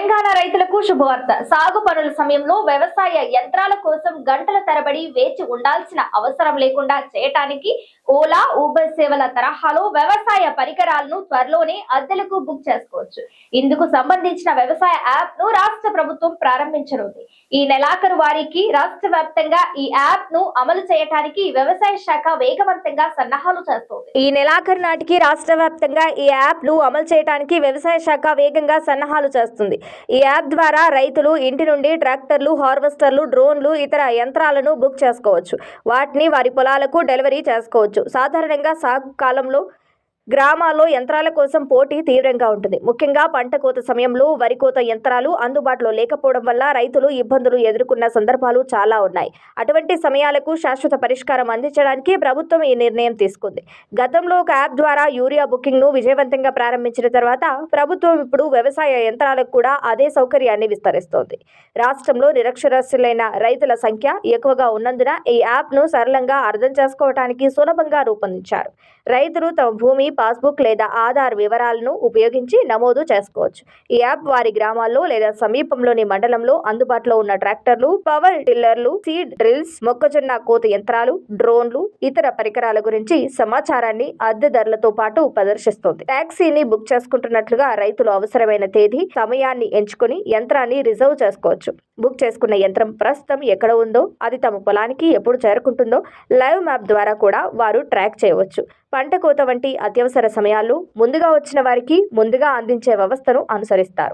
తెలంగాణ రైతులకు శుభవార్త. సాగు పనుల సమయంలో వ్యవసాయ యంత్రాల కోసం గంటల తరబడి వేచి ఉండాల్సిన అవసరం లేకుండా చేయటానికి ఓలా ఊబర్ సేవల తరహాలో వ్యవసాయ పరికరాలను త్వరలోనే అద్దెలకు బుక్ చేసుకోవచ్చు. ఇందుకు సంబంధించిన వ్యవసాయ యాప్ను రాష్ట్ర ప్రభుత్వం ప్రారంభించనుంది. ఈ నెలాఖరు వారికి రాష్ట్ర వ్యాప్తంగా ఈ యాప్ను అమలు చేయడానికి వ్యవసాయ శాఖ వేగవంతంగా సన్నాహాలు చేస్తోంది. ఈ నెలాఖరు నాటికి రాష్ట్ర వ్యాప్తంగా ఈ యాప్ను అమలు చేయడానికి వ్యవసాయ శాఖ వేగంగా సన్నాహాలు చేస్తుంది. ఈ యాప్ ద్వారా రైతులు ఇంటి నుండి ట్రాక్టర్లు హార్వెస్టర్లు డ్రోన్లు ఇతర యంత్రాలను బుక్ చేసుకోవచ్చు. వాటిని వారి పొలాలకు డెలివరీ చేసుకోవచ్చు. సాధారణంగా సాగు కాలంలో గ్రామాల్లో యంత్రాల కోసం పోటీ తీవ్రంగా ఉంటుంది. ముఖ్యంగా పంట కోత సమయంలో వరి కోత యంత్రాలు అందుబాటులో లేకపోవడం వల్ల రైతులు ఇబ్బందులు ఎదుర్కొన్న సందర్భాలు చాలా ఉన్నాయి. అటువంటి సమయాలకు శాశ్వత పరిష్కారం అందించడానికి ప్రభుత్వం ఈ నిర్ణయం తీసుకుంది. గతంలో ఒక యాప్ ద్వారా యూరియా బుకింగ్ను విజయవంతంగా ప్రారంభించిన తర్వాత ప్రభుత్వం ఇప్పుడు వ్యవసాయ యంత్రాలకు కూడా అదే సౌకర్యాన్ని విస్తరిస్తోంది. రాష్ట్రంలో నిరక్షరాస్యులైన రైతుల సంఖ్య ఎక్కువగా ఉన్నందున ఈ యాప్ను సరళంగా అర్థం చేసుకోవడానికి సులభంగా రూపొందించారు. రైతులు తమ భూమి పాస్బుక్ లేదా ఆధార్ వివరాలను ఉపయోగించి నమోదు చేసుకోవచ్చు. ఈ యాప్ వారి గ్రామాల్లో లేదా సమీపంలోని మండలంలో అందుబాటులో ఉన్న ట్రాక్టర్లు పవర్ టిల్లర్లు సీడ్ డ్రిల్స్ మొక్కజొన్న కోత యంత్రాలు డ్రోన్లు ఇతర పరికరాల గురించి సమాచారాన్ని అద్దె ధరలతో పాటు ప్రదర్శిస్తోంది. ట్యాక్సీని బుక్ చేసుకుంటున్నట్లుగా రైతులు అవసరమైన తేదీ సమయాన్ని ఎంచుకొని యంత్రాన్ని రిజర్వ్ చేసుకోవచ్చు. బుక్ చేసుకున్న యంత్రం ప్రస్తుతం ఎక్కడ ఉందో అది తమ పొలానికి ఎప్పుడు చేరుకుంటుందో లైవ్ మ్యాప్ ద్వారా కూడా వారు ట్రాక్ చేయవచ్చు. పంట కోత వంటి అత్యవసర సమయాల్లో ముందుగా వచ్చిన వారికి ముందుగా అందించే వ్యవస్థను అనుసరిస్తారు.